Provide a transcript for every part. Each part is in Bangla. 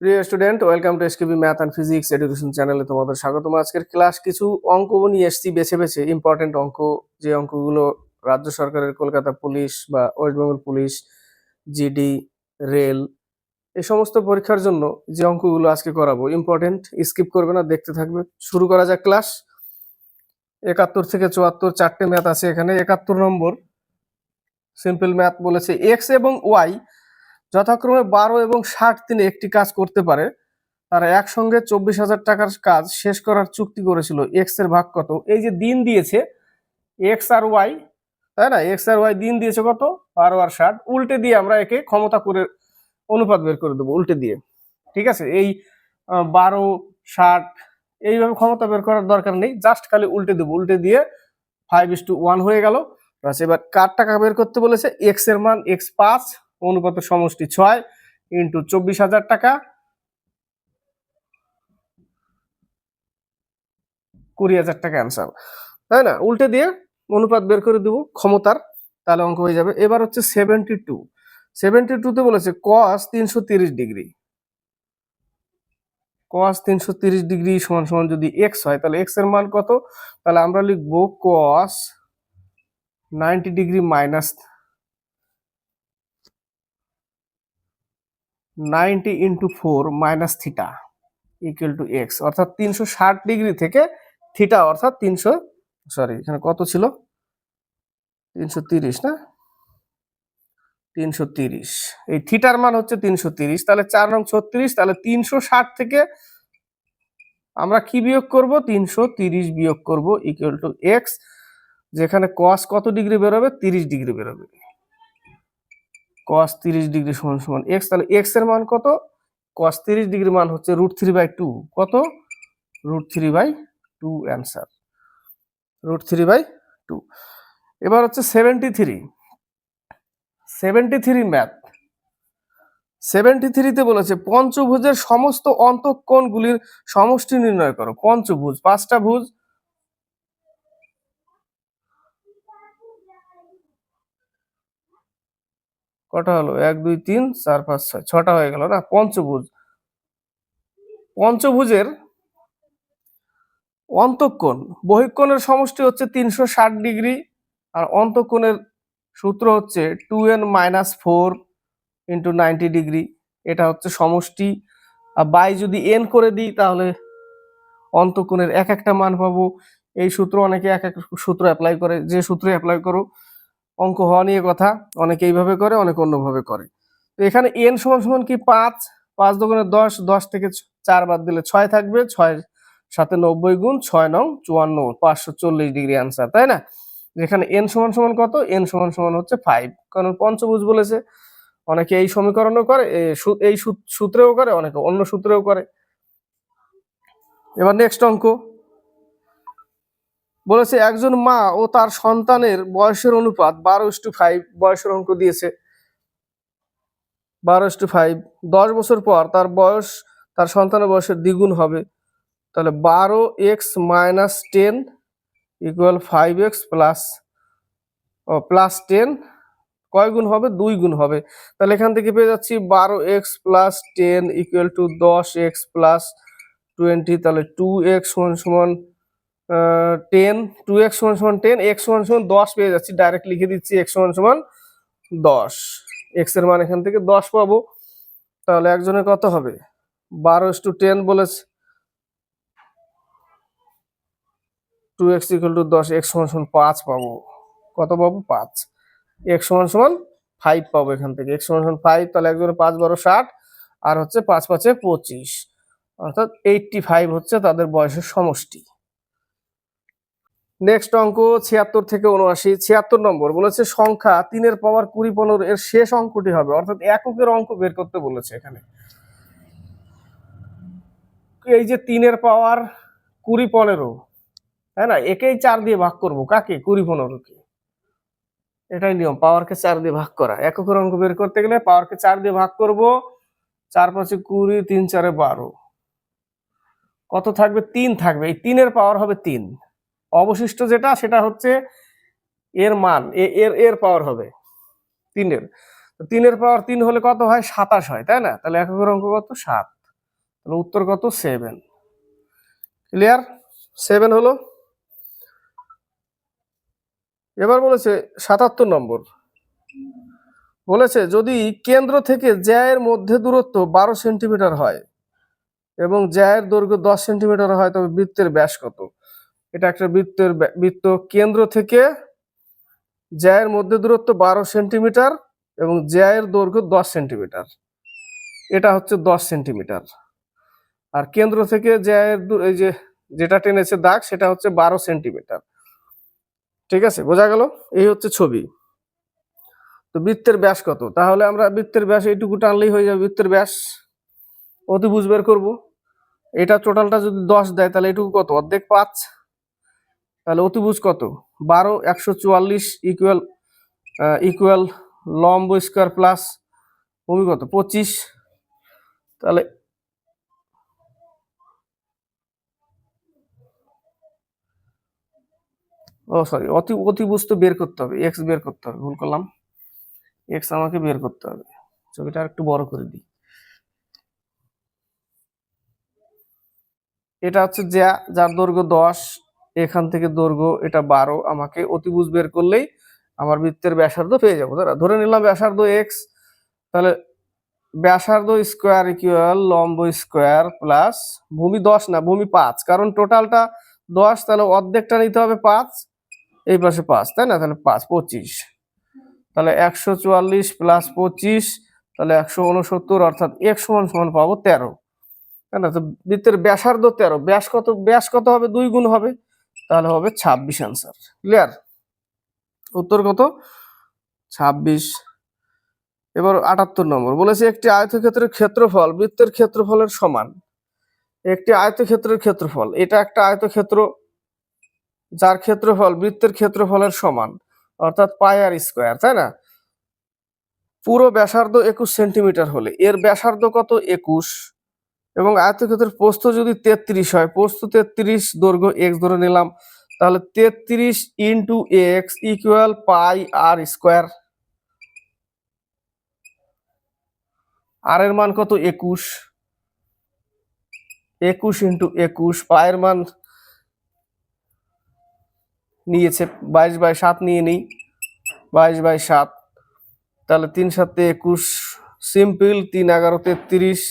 প্রিয় student welcome to SKB math and physics education চ্যানেলে তোমাদের স্বাগতম। আজকের ক্লাস কিছু অঙ্ক নিয়ে এসছি, বেছে বেছে ইম্পর্টেন্ট অঙ্ক। যে অঙ্কগুলো রাজ্য সরকারের কলকাতা পুলিশ বা West Bengal police GD rail এই সমস্ত পরীক্ষার জন্য যে অঙ্কগুলো আজকে করাবো ইম্পর্টেন্ট স্কিপ করবে না, দেখতে থাকবে। শুরু করা যাক ক্লাস একাত্তর থেকে চুয়াত্তর, চারটে ম্যাথ আছে এখানে। একাত্তর নম্বর সিম্পল ম্যাথ বলেছে এক্স এবং ওয়াই যথাক্রমে বারো এবং ষাট দিনে একটি কাজ করতে পারে। তারা একসঙ্গে চব্বিশ হাজার টাকার কাজ শেষ করার চুক্তি করেছিল। এক্সের ভাগ কত? এই যে দিন দিয়েছে এক্স আর ওয়াই তাই না? এক্স আর ওয়াই দিন দিয়েছে কত? বারো আর ষাট। উল্টে দিয়ে আমরা একে ক্ষমতা করে অনুপাত বের করে দেবো, উল্টে দিয়ে। ঠিক আছে? এই বারো, ষাট, এইভাবে ক্ষমতা বের করার দরকার নেই। জাস্ট খালি উল্টে দেবো। উল্টে দিয়ে ফাইভ ইস টু ওয়ান হয়ে গেল। এবার কার টাকা বের করতে বলেছে? এক্সের মান এক্স পাঁচ অনুপাতের সমষ্টি ছয় ইন্টু চব্বিশ হাজার টাকা কুড়ি হাজার টাকা অ্যান্সার। তাই না? উল্টে দিয়ে অনুপাত বের করে দেবো ক্ষমতার, তাহলে অঙ্ক হয়ে যাবে। এবার হচ্ছে সেভেন্টি টু সেভেন্টি টুতে বলেছে কস তিনশো তিরিশ ডিগ্রি। কস তিনশো তিরিশ ডিগ্রি সমান সমান যদি এক্স হয়, তাহলে এক্সের মান কত? তাহলে আমরা লিখব cos ninety degree minus ninety into four minus theta equal to x অর্থাৎ তিনশো ষাট ডিগ্রি থেকে থিটা অর্থাৎ তিনশো সরি এখানে কত ছিল? তিনশো তিরিশ, না? তিনশো তিরিশ। এই থিটার মান হচ্ছে তিনশো তিরিশ, তাহলে চার নং ছত্রিশ, তাহলে তিনশো ষাট থেকে আমরা কি বিয়োগ করব? তিনশো তিরিশ বিয়োগ করব ইকুয়াল টু এক্স যেখানে কস কত ডিগ্রি বেরোবে? তিরিশ ডিগ্রি বেরোবে। কস তিরিশ ডিগ্রি সমান সমান এক্স তাহলে এক্সের মান কত? কস তিরিশ ডিগ্রি মান হচ্ছে রুট থ্রি বাই টু কত? Root three by two answer root three by two এবার হচ্ছে seventy three seventy three math seventy থ্রিতে বলেছে, পঞ্চভুজের সমস্ত অন্তঃকোণগুলির সমষ্টি নির্ণয় করো। পঞ্চভুজ, পাঁচটা ভুজ। কটা হলো? এক, দুই, তিন, চার, পাঁচ, ছয়। ছটা হয়ে গেল না? পঞ্চভুজ। পঞ্চভুজের অন্তঃকোণ। বহিঃকোণের সমষ্টি হচ্ছে তিনশো ষাট ডিগ্রি আর অন্তঃকোণের সূত্র হচ্ছে two n minus four into ninety degree. এটা হচ্ছে সমষ্টি। আর বাই যদি এন করে দিই তাহলে অন্তঃকোণের এক একটা মান পাবো। এই সূত্র অনেকে এক এক সূত্র অ্যাপ্লাই করে। যে সূত্রে অ্যাপ্লাই করো অঙ্ক হওয়া নিয়ে কথা। অনেকে এইভাবে করে, অনেকে অন্যভাবে করে। তো এখানে এন সমান সমান কি? পাঁচ। পাঁচ দোকানে দশ দশ থেকে চার বাদ দিলে ছয় থাকবে। ছয় সাথে নব্বই গুণ ছয় নং চুয়ান্ন, পাঁচশো চল্লিশ ডিগ্রি আনসার তাই না? যেখানে এন সমান সমান কত? এন সমান সমান হচ্ছে ফাইভ কারণ পঞ্চভুজ বলেছে, অনেকে এই সমীকরণও করে এই সূত্রেও করে, অনেকে অন্য সূত্রেও করে। এবার নেক্সট অঙ্ক। বলেছে, একজন মা ও তার সন্তানের বয়সের অনুপাত বারো টু ফাইভ বয়সের অঙ্ক দিয়েছে। বারো টু ফাইভ, দশ বছর পর তার বয়স, তার সন্তানের বয়সের দ্বিগুণ হবে। তাহলে বারো x minus ten equal five x plus plus ten কয় গুণ হবে? দুই গুণ হবে। তাহলে এখান থেকে পেয়ে যাচ্ছি বারো x plus ten equal to দশ এক্স প্লাস টোয়েন্টি, তাহলে টু এক্স সমান সমান টেন, টু এক্স সমান সমান টেন, এক্স সমান সমান দশ পেয়ে যাচ্ছি। ডাইরেক্ট লিখে দিচ্ছি এক্স সমান সমান দশ। এক্সের মান এখান থেকে দশ পাবো। তাহলে একজনের কত হবে? বারো টু টেন বলেছে। টু এক্স ইকুয়াল টু দশ, এক্স সমান সমান পাঁচ পাবো। কত পাবো? পাঁচ। এক্স সমান সমান ফাইভ পাবো এখান থেকে। এক্স সমান সমান ফাইভ, তাহলে একজনের পাঁচ, বারো, ষাট, আর হচ্ছে পাঁচ, পাঁচে পঁচিশ। অর্থাৎ এইটটি ফাইভ হচ্ছে তাদের বয়সের সমষ্টি। নেক্সট অঙ্ক ছিয়াত্তর থেকে উনআশি ছিয়াত্তর নম্বর বলেছে সংখ্যা তিনের পাওয়ার কুড়ি পনেরো এর শেষ অঙ্কটি হবে। অর্থাৎ এককের অঙ্ক বের করতে বলেছে এখানে। এই যে তিনের পাওয়ার কুড়ি পনেরো, তাই না? একেই চার দিয়ে ভাগ করব। কাকে? কুড়ি পনেরোকে। এটাই নিয়ম। পাওয়ারকে চার দিয়ে ভাগ করা। এককের অঙ্ক বের করতে গেলে পাওয়ারকে চার দিয়ে ভাগ করব। চার পাঁচে কুড়ি, তিন চারে বারো। কত থাকবে? তিন থাকবে। এই তিনের পাওয়ার হবে তিন। অবশিষ্ট যেটা, সেটা হচ্ছে এর মান এর এর পাওয়ার হবে তিনের। তিনের পাওয়ার তিন হলে কত হয়? সাতাশ হয়, তাই না? তাহলে এককের অঙ্ক কত? সাত। তাহলে উত্তর কত? সেভেন ক্লিয়ার সেভেন হলো? এবার বলেছে সাতাত্তর নম্বর। বলেছে, যদি কেন্দ্র থেকে জ্যায়ের মধ্যে দূরত্ব বারো সেন্টিমিটার হয় এবং জ্যায়ের দৈর্ঘ্য দশ সেন্টিমিটার হয়, তবে বৃত্তের ব্যাস কত? এটা একটা বৃত্তের বৃত্ত কেন্দ্র থেকে জ্যায়ের মধ্যে দূরত্ব বারো সেন্টিমিটার এবং জ্যায়ের দৈর্ঘ্য দশ সেন্টিমিটার। এটা হচ্ছে দশ সেন্টিমিটার। আর কেন্দ্র থেকে জ্যায়ের এই যে যেটা টেনেছে দাগ, সেটা হচ্ছে বারো সেন্টিমিটার। ঠিক আছে? বোঝা গেল? এই হচ্ছে ছবি। তো বৃত্তের ব্যাস কত? তাহলে আমরা বৃত্তের ব্যাস এইটুকু টানলেই হয়ে যাবে বৃত্তের ব্যাস। অতিভুজ বের করব। এটা টোটালটা যদি দশ দেয়, তাহলে এটুকু কত? অর্ধেক পাঁচ। তাহলে অতিভুজ কত? বারো, একশো চুয়াল্লিশ ইকুয়াল ইকুয়াল লম্ব স্কোয়ার প্লাস ভূমি কত? পঁচিশ। তাহলে ও সরি অতি, অতিভুজ তো বের করতে হবে। এক্স বের করতে হবে, ভুল করলাম। এক্স আমাকে বের করতে হবে। ছবিটা একটু বড় করে দিই। এটা হচ্ছে যা, যার দৈর্ঘ্য দশ। এখান থেকে দৈর্ঘ্য এটা বারো, আমাকে অতিভুজ বের করলেই আমার বৃত্তের ব্যাসার্ধ পেয়ে যাব। তারা ধরে নিলাম ব্যাসার্ধ এক্স তাহলে ব্যাসার্ধ স্কোয়ার ইকুয়াল লম্ব স্কোয়ার প্লাস ভূমি দশ না, ভূমি পাঁচ, কারণ টোটালটা দশ, তাহলে অর্ধেকটা নিতে হবে পাঁচ, এই পাশে পাঁচ, তাই না? তাহলে পাঁচ, পঁচিশ। তাহলে একশো চুয়াল্লিশ প্লাস পঁচিশ, তাহলে একশো উনসত্তর অর্থাৎ এক সমান সমান পাবো তেরো। তাই না? তো বৃত্তের ব্যাসার্ধ তেরো, ব্যাস কত ব্যাস কত হবে? দুই গুণ হবে। তাহলে হবে ছাব্বিশ আনসার ক্লিয়ার উত্তর কত? ছাব্বিশ। এবার আটাত্তর নম্বর। বলেছে একটি আয়তক্ষেত্রের ক্ষেত্রফল বৃত্তের ক্ষেত্রফলের সমান। একটি আয়তক্ষেত্রের ক্ষেত্রফল, এটা একটা আয়তক্ষেত্র যার ক্ষেত্রফল বৃত্তের ক্ষেত্রফলের সমান, অর্থাৎ পাই আর স্কোয়ার তাই না? পুরো ব্যাসার্ধ একুশ সেন্টিমিটার হলে, এর ব্যাসার্ধ কত? একুশ। এবং আয়তক্ষেত্রের প্রস্থ যদি তেত্রিশ হয়, প্রস্থ তেত্রিশ দৈর্ঘ্য এক্স ধরে নিলাম, তাহলে তেত্রিশ into x equal pi r square r এর মান কত? একুশ। একুশ ইন্টু একুশ পায়ের মান নিয়েছে, বাইশ বাই সাত নিয়ে নিই, বাইশ বাই সাত। তাহলে তিন সাতে একুশ, সিম্পল, তিন এগারো তেত্রিশ।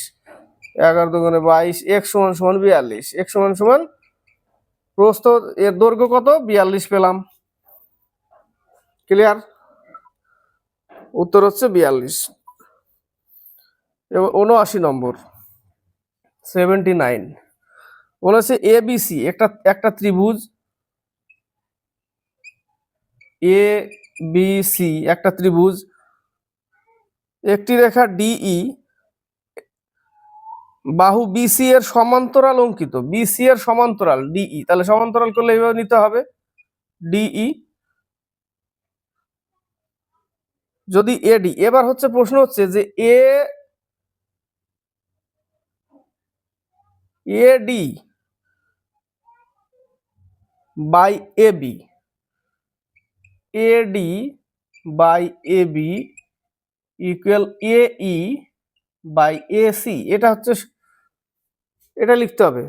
এগারো দুগুণে বাইশ, এক সমান সমান বিয়াল্লিশ। এক সমান সমান প্রস্থ, এর দৈর্ঘ্য কত? বিয়াল্লিশ পেলাম। ক্লিয়ার উত্তর হচ্ছে বিয়াল্লিশ। এবার উনআশি নম্বর সেভেন্টি নাইন বলেছে এবিসি একটা একটা ত্রিভুজ। এ বি সি একটা ত্রিভুজ। একটি রেখা ডিই বাহু বিসি এর সমান্তরাল অঙ্কিত বিসি এর সমান্তরাল ডিই তাহলে সমান্তরাল করলে এইভাবে নিতে হবে ডিই যদি এডি এবার হচ্ছে প্রশ্ন হচ্ছে যে A AD by AB AD by AB equal AE by AC এটা হচ্ছে এটা লিখতে হবে।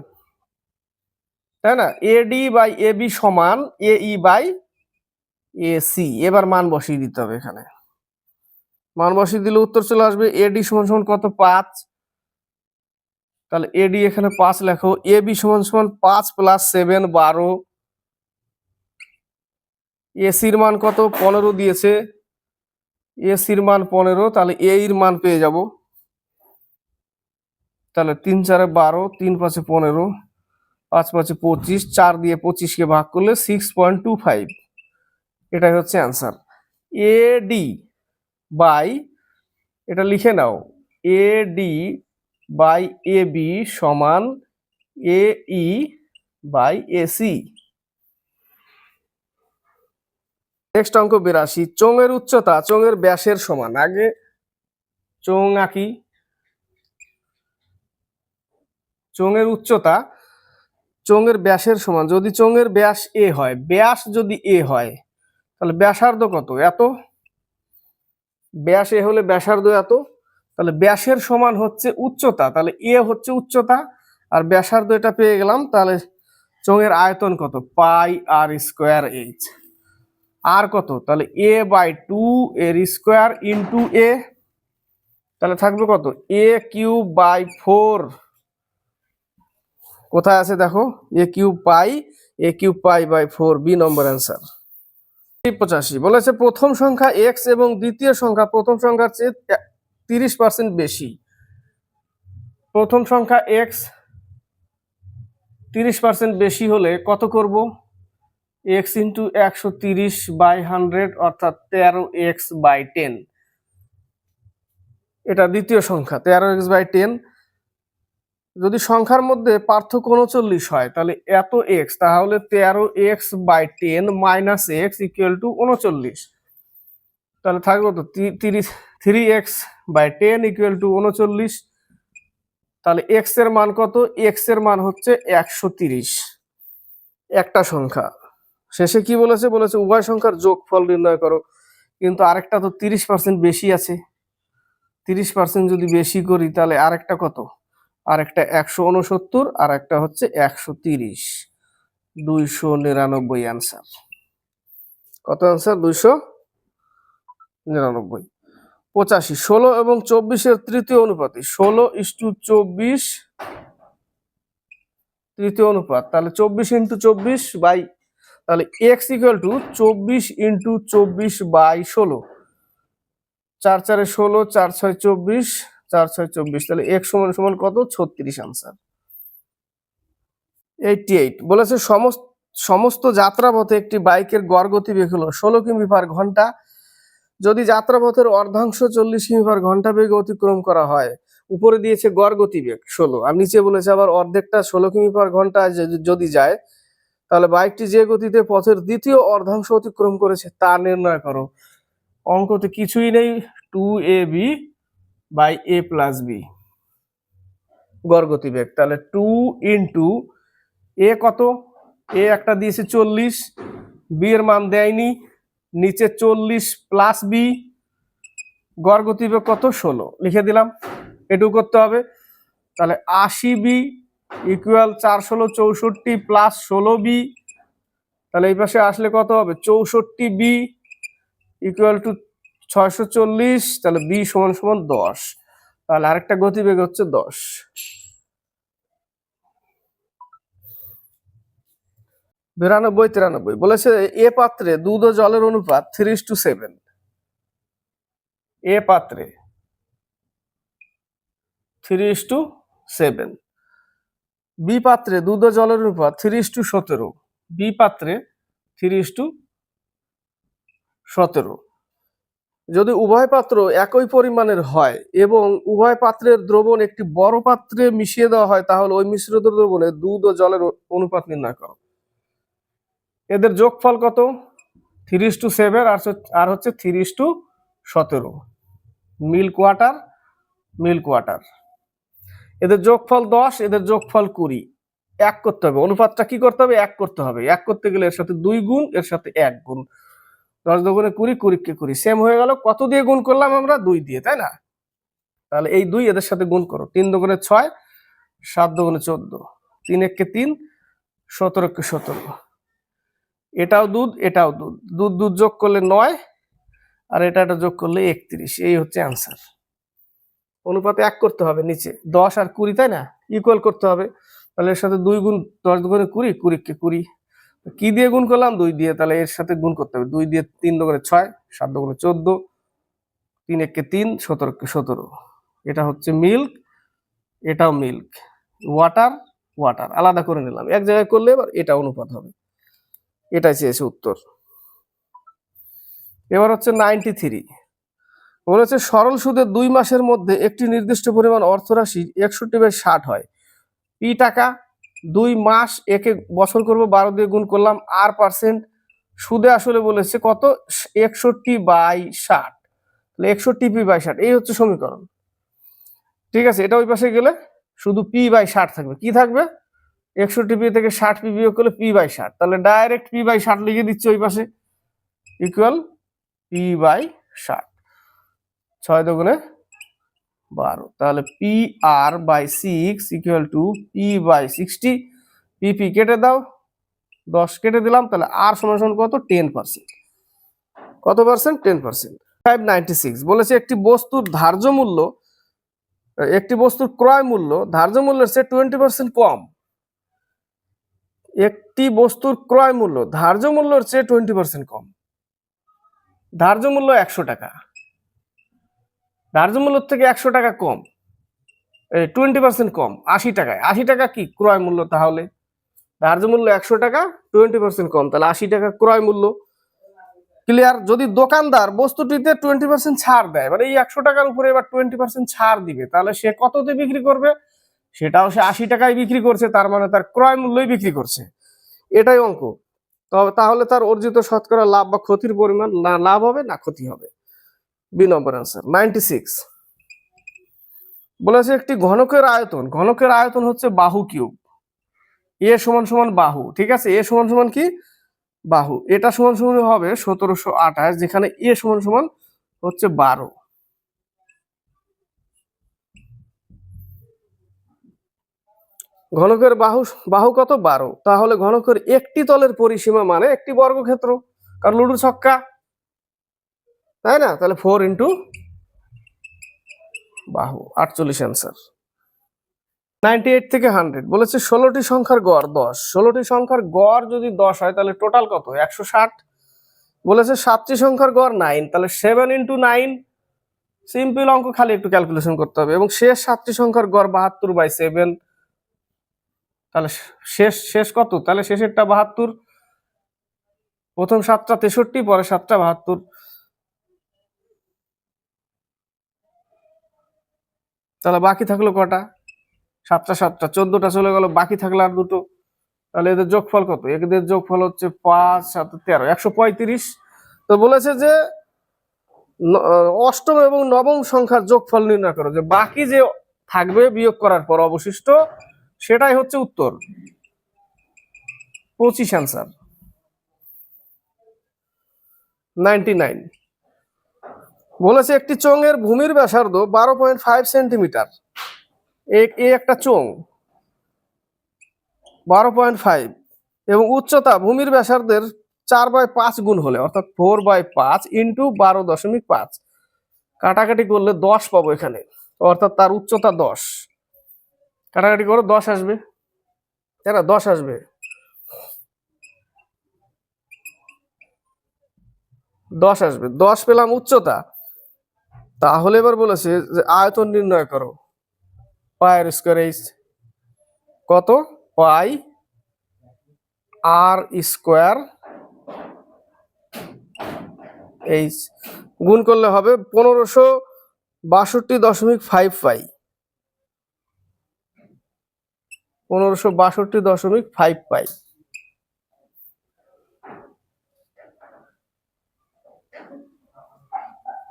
তাই না? এডি বাই এ বি সমান এ ই বাই এসি এবার মান বসিয়ে দিতে হবে এখানে। মান বসিয়ে দিলে উত্তর চলে আসবে এডি সমান সমান কত? পাঁচ। তাহলে এডি এখানে পাঁচ লেখো। এ বি সমান সমান পাঁচ প্লাস সেভেন বারো। এসির মান কত? পনেরো দিয়েছে। এসির মান পনেরো। তাহলে এ এর মান পেয়ে যাব। তাহলে তিন চারে বারো, তিন পাঁচে পনেরো, পাঁচ পাঁচে পঁচিশ, চার দিয়ে পঁচিশকে ভাগ করলে সিক্স পয়েন্ট টু ফাইভ এটাই হচ্ছে অ্যান্সার এ ডি বাই এটা লিখে নাও। A D by A B সমান A E by AC next অঙ্ক বিরাশি। চোঙের উচ্চতা, চোঙের ব্যাসের সমান। আগে চোঙ আঁকি। চোঙের উচ্চতা চোঙের ব্যাসের সমান। যদি চোঙের ব্যাস এ হয়, ব্যাস যদি এ হয়, তাহলে ব্যাসার্ধ কত? এত? ব্যাস এ হলে ব্যাসার্ধ এত? তাহলে ব্যাসের সমান হচ্ছে উচ্চতা। তাহলে এ হচ্ছে উচ্চতা, আর ব্যাসার্ধ এটা পেয়ে গেলাম, তাহলে চোঙের আয়তন কত? পাই আর স্কোয়ার এইচ। আর কত? তাহলে এ বাই টু এর স্কোয়ার ইন্টু এ। তাহলে থাকবে কত? A cube by four. কোথায় আছে দেখো? A Q pi A Q pi by four B number answer. পঁচাশি। বলেছে প্রথম সংখ্যা এক্স এবং দ্বিতীয় সংখ্যা প্রথম সংখ্যার চেয়ে তিরিশ পার্সেন্ট বেশি। প্রথম সংখ্যা এক্স তিরিশ পার্সেন্ট বেশি হলে কত করব? এক্স ইন্টু একশো তিরিশ বাই হান্ড্রেড অর্থাৎ তেরো এক্স বাই টেন এটা দ্বিতীয় সংখ্যা, তেরো এক্স বাই টেন যদি সংখ্যার মধ্যে পার্থক্য উনচল্লিশ হয়, তাহলে এত এক্স তাহলে তেরো x by ten minus x equal to উনচল্লিশ। তাহলে থাকবে তো three x by ten equal to উনচল্লিশ। তাহলে এক্সের মান কত? এক্সের মান হচ্ছে একশো তিরিশ। একটা সংখ্যা। শেষে কি বলেছে? বলেছে, উভয় সংখ্যার যোগফল নির্ণয় করো। কিন্তু আরেকটা তো তিরিশ পার্সেন্ট বেশি আছে। তিরিশ পার্সেন্ট যদি বেশি করি, তাহলে আরেকটা কত? আরেকটা একশো উনসত্তর আর একটা হচ্ছে একশো তিরিশ। দুইশো নিরানব্বই অ্যান্সার কত অ্যান্সার দুইশো নিরানব্বই। পঁচাশি, ষোলো এবং চব্বিশের তৃতীয় অনুপাতে, ষোলো ইস টু চব্বিশ, তৃতীয় অনুপাত, তাহলে চব্বিশ ইন্টু চব্বিশ বাই, তাহলে এক্স ইকুয়াল টু চব্বিশ ইন্টু চব্বিশ বাই ষোলো। চার চারে ষোলো, চার ছয় চব্বিশ চার, ছয়, চব্বিশ। তাহলে এক সমান সমান কত? ছত্রিশ আনসার এইটটি এইট বলেছে সমস্ত সমস্ত যাত্রাপথে একটি বাইকের গড় গতিবেগ হলো ষোলো কিমি পার ঘণ্টা। যদি যাত্রাপথের অর্ধাংশ চল্লিশ কিমি পার ঘণ্টা বেগে অতিক্রম করা হয়, উপরে দিয়েছে গড় গতিবেগ ষোলো। আর নিচে বলেছে আবার অর্ধেকটা ষোলো কিমি পার ঘণ্টা যদি যায়, তাহলে বাইকটি যে গতিতে পথের দ্বিতীয় অর্ধাংশ অতিক্রম করেছে, তা নির্ণয় করো। অঙ্কতে কিছুই নেই। Two A B by A plus B. গড় গতিবেগ তাহলে টু ইন্টু এ কত? এ একটা দিয়েছে চল্লিশ, বি এর মান দেয়নি, নিচে চল্লিশ প্লাস বি গড় গতিবেগ কত? ষোলো। লিখে দিলাম, এটুকু করতে হবে। তাহলে আশি বি ইকুয়াল চার ষোলো চৌষট্টি প্লাস ষোলো বি, তাহলে এই পাশে আসলে কত হবে? চৌষট্টি বি ইকুয়াল টু ছয়শো চল্লিশ, তাহলে বি সমান সমান দশ। তাহলে আরেকটা গতিবেগ হচ্ছে দশ। বিরানব্বই, তিরানব্বই। বলেছে এ পাত্রে দুধ ও জলের অনুপাত থ্রি টু সেভেন এ পাত্রে থ্রি টু সেভেন বি পাত্রে দুধ ও জলের অনুপাত থ্রি টু সতেরো। বি পাত্রে থ্রি টু সতেরো। যদি উভয় পাত্র একই পরিমাণের হয় এবং উভয় পাত্রের দ্রবণ একটি বড় পাত্রে মিশিয়ে দেওয়া হয়, তাহলে ওই মিশ্রিত দ্রবণে দুধ ও জলের অনুপাত নির্ণয় করো। এদের যোগফল কত? থ্রিস টু সেভেন আর হচ্ছে থ্রিস টু সতেরো। Milk water milk water. এদের যোগফল দশ, এদের যোগফল কুড়ি। এক করতে হবে। অনুপাতটা কি করতে হবে? এক করতে হবে। এক করতে গেলে এর সাথে দুই গুণ, এর সাথে এক গুণ। দশ দুগুণে কুড়ি, কুড়িকে কুড়ি। সেম হয়ে গেল, কত দিয়ে গুণ করলাম আমরা? দুই দিয়ে, তাই না? তাহলে এই দুই এদের সাথে গুণ করো। তিন দুগুণে ছয়, সাত দুগুণে চোদ্দ। তিন এককে তিন সতেরোকে সতেরো। এটাও দুধ এটাও দুধ। দুধ দুধ যোগ করলে নয়, আর এটা এটা যোগ করলে একত্রিশ। এই হচ্ছে অ্যান্সার অনুপাতে এক করতে হবে, নিচে। দশ আর কুড়ি, তাই না? ইকুয়াল করতে হবে। তাহলে এর সাথে দুই গুণ দশ দুগুণে কুড়ি, কুড়িকে কুড়ি। কি দিয়ে গুণ করলাম? দুই দিয়ে, তাহলে এর সাথে গুণ করতে হবে। দুই দিয়ে তিন দোকানে ছয়, সাত দোকানে চোদ্দ, তিন একে তিন সতেরোকে সতেরো। এটা হচ্ছে মিল্ক, এটাও মিল্ক। Water water. আলাদা করে নিলাম। এক জায়গায় করলে এবার এটা অনুপাত হবে। এটাই চেয়েছে উত্তর। এবার হচ্ছে নাইনটি থ্রি। বলেছে সরল সুদের দুই মাসের মধ্যে একটি নির্দিষ্ট পরিমাণ অর্থরাশি একষট্টি বাই ষাট হয়। পি টাকা দুই মাস একে বছর করব, বারো দিয়ে গুণ করলাম, আর পার্সেন্ট সুদে আসলে বলেছে কত? একষট্টি বাই ষাট। তাহলে একষট্টি পি বাই ষাট, এই হচ্ছে সমীকরণ। ঠিক আছে, এটা ওই পাশে গেলে শুধু পি বাই ষাট থাকবে। কি থাকবে? একষট্টি পি থেকে ষাট পি বিয়োগ করলে পি বাই ষাট। তাহলে ডাইরেক্ট পি বাই ষাট লিখে দিচ্ছে ওই পাশে। ইকুয়াল পি বাই ষাট। ছয় দুগুণে বারো। তাহলে P R by six equal to P by sixty P P কেটে দাও, দশ কেটে দিলাম, তাহলে আর সমান কত? টেন পার্সেন্ট কত percent ten percent five ninety six বলেছে একটি বস্তুর ধার্য মূল্য, একটি বস্তুর ক্রয় মূল্য, ধার্য মূল্যের চেয়ে টোয়েন্টি পার্সেন্ট কম। একটি বস্তুর ক্রয় মূল্য, ধার্য মূল্যের চেয়ে টোয়েন্টি পার্সেন্ট কম। ধার্য মূল্য একশো টাকা। ধার্য মূল্য থেকে একশো টাকা কম। টোয়েন্টি পার্সেন্ট কম, আশি টাকায়। আশি টাকা কি ক্রয় মূল্য তাহলে? ধার্য মূল্য একশো টাকা টোয়েন্টি পার্সেন্ট কম, তাহলে আশি টাকা ক্রয় মূল্য। ক্লিয়ার যদি দোকানদার বস্তুটিতে টোয়েন্টি পার্সেন্ট ছাড় দেয় মানে এই একশো টাকার উপরে এবার টোয়েন্টি পার্সেন্ট ছাড় দিবে, তাহলে সে কততে বিক্রি করবে? সেটাও সে আশি টাকায় বিক্রি করছে, তার মানে তার ক্রয় মূল্যই বিক্রি করছে। এটাই অঙ্ক। তবে তাহলে তার অর্জিত শতকরা লাভ বা ক্ষতির পরিমাণ, না লাভ হবে না ক্ষতি হবে? বি নম্বর অ্যান্সার নাইনটি সিক্স বলেছে একটি ঘনকের আয়তন ঘনকের আয়তন হচ্ছে বাহু কিউব। এ সমান সমান বাহু, ঠিক আছে? এ সমান সমান কি? বাহু। এটা সমান সমান হবে সতেরোশো আঠাশ, যেখানে এ সমান সমান হচ্ছে বারো। ঘনকের বাহু বাহু কত? বারো। তাহলে ঘনকের একটি তলের পরিসীমা মানে একটি বর্গক্ষেত্র, কারণ লুডু ছক্কা। তাই না? তাহলে ফোর ইন্টু বাহু, আটচল্লিশ অ্যান্সার নাইনটি এইট থেকে হান্ড্রেড বলেছে ষোলোটি সংখ্যার গড় দশ। ষোলোটি সংখ্যার গড় যদি দশ হয়, তাহলে টোটাল কত? একশো ষাট। বলেছে সাতটি সংখ্যার গড় নাইন তাহলে সেভেন ইন্টু নাইন সিম্পল অঙ্ক খালি একটু ক্যালকুলেশন করতে হবে। এবং শেষ সাতটি সংখ্যার গড় বাহাত্তর বাই সেভেন তাহলে শেষ শেষ কত? তাহলে শেষেরটা বাহাত্তর, প্রথম সাতটা তেষট্টি, পরে সাতটা বাহাত্তর। তাহলে বাকি থাকল কটা? সাতটা সাতটা, চোদ্দটা চলে গেল, বাকি থাকল আর দুটো। তাহলে এদের যোগফল কত? এদের যোগফল হচ্ছে পাঁচ, সাত, তেরো, একশো পঁয়ত্রিশ। তো বলেছে যে অষ্টম এবং নবম সংখ্যার যোগফল নির্ণয় করো, যে বাকি যে থাকবে বিয়োগ করার পর অবশিষ্ট, সেটাই হচ্ছে উত্তর। পঁচিশ অ্যান্সার নাইনটি নাইন। বলেছে একটি চোঙের ভূমির ব্যাসার্ধ বারো পয়েন্ট ফাইভ সেন্টিমিটার এই একটা চোঙ। বারো পয়েন্ট ফাইভ এবং উচ্চতা ভূমির ব্যাসার্ধের চার বাই পাঁচ গুণ হলে, অর্থাৎ ফোর বাই পাঁচ ইন্টু বারো দশমিক পাঁচ। কাটাকাটি করলে দশ পাবো এখানে, অর্থাৎ তার উচ্চতা দশ। কাটাকাটি করো দশ আসবে। তাই না দশ আসবে। দশ আসবে। দশ পেলাম উচ্চতা। তাহলে এবার বলেছে যে আয়তন নির্ণয় করো। পায়ের স্কোয়ার এইচ কত? পাই আর স্কোয়ার এইচ গুণ করলে হবে পনেরোশো বাষট্টি দশমিক ফাইভ পাই। পনেরোশো বাষট্টি দশমিক ফাইভ পাই।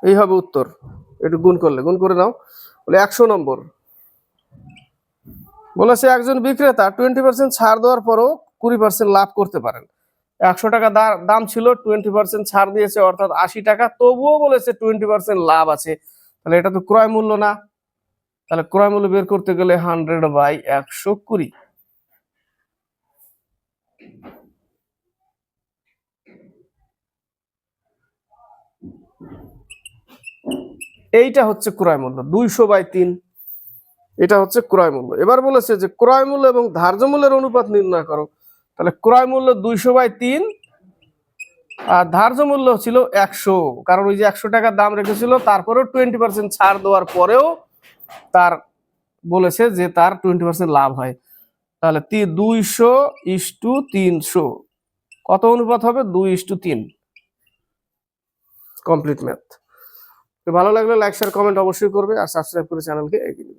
এই হবে উত্তর। একটু গুণ করলে, গুণ করে নাও। বলে একশো নম্বর। বলেছে, একজন বিক্রেতা টোয়েন্টি পার্সেন্ট ছাড় দেওয়ার পরও কুড়ি পার্সেন্ট লাভ করতে পারেন। একশো টাকা দাম ছিল টোয়েন্টি পার্সেন্ট ছাড় দিয়েছে, অর্থাৎ আশি টাকা। তবুও বলেছে টোয়েন্টি পার্সেন্ট লাভ আছে। তাহলে এটা তো ক্রয় মূল্য না। তাহলে ক্রয় মূল্য বের করতে গেলে হান্ড্রেড বাই একশো কুড়ি। এইটা হচ্ছে ক্রয় মূল্য, দুইশো বাই তিন। এটা হচ্ছে ক্রয় মূল্য। এবার বলেছে যে ক্রয় মূল্য এবং ধার্য মূল্যের অনুপাত নির্ণয় করো। তাহলে ক্রয় মূল্য দুইশো বাই তিন আর ধার্য মূল্য ছিল একশো। কারণ ওই যে একশো টাকার দাম রেখেছিল, তারপরেও টোয়েন্টি পার্সেন্ট ছাড় দেওয়ার পরেও তার বলেছে যে তার টোয়েন্টি পার্সেন্ট লাভ হয়। তাহলে দুইশো ইস টু তিনশো। কত অনুপাত হবে? দুই ইস টু তিন। Complete math. তো ভালো লাগলে লাইক শেয়ার কমেন্ট অবশ্যই করবে আর সাবস্ক্রাইব করে চ্যানেলকে এগিয়ে।